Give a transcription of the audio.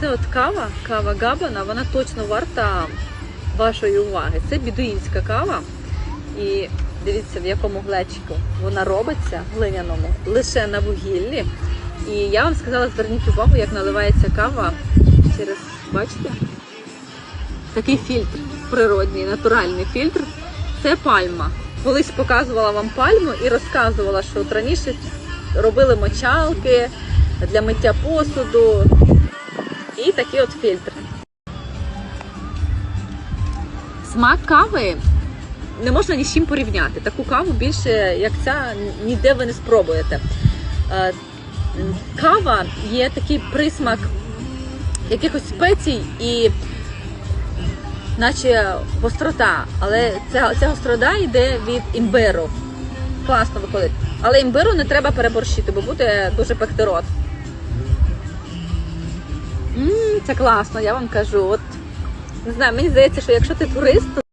Це от кава, кава Габана, вона точно варта вашої уваги. Це бідуїнська кава. І дивіться, в якому глечику вона робиться глиняному лише на вугіллі. І я вам сказала, зверніть увагу, як наливається кава через, бачите? Такий фільтр, природній, натуральний фільтр. Це пальма. Колись показувала вам пальму і розказувала, що от раніше робили мочалки для миття посуду. І такий от фільтр. Смак кави не можна ні з чим порівняти. Таку каву більше, як ця, ніде ви не спробуєте. Е, Кава є такий присмак якихось спецій і наче гострота, але ця, ця гострота йде від імбиру. Класно виходить. Але імбиру не треба переборщити, бо буде дуже пекти. Це класно, я вам кажу. От не знаю, мені здається, що якщо ти турист,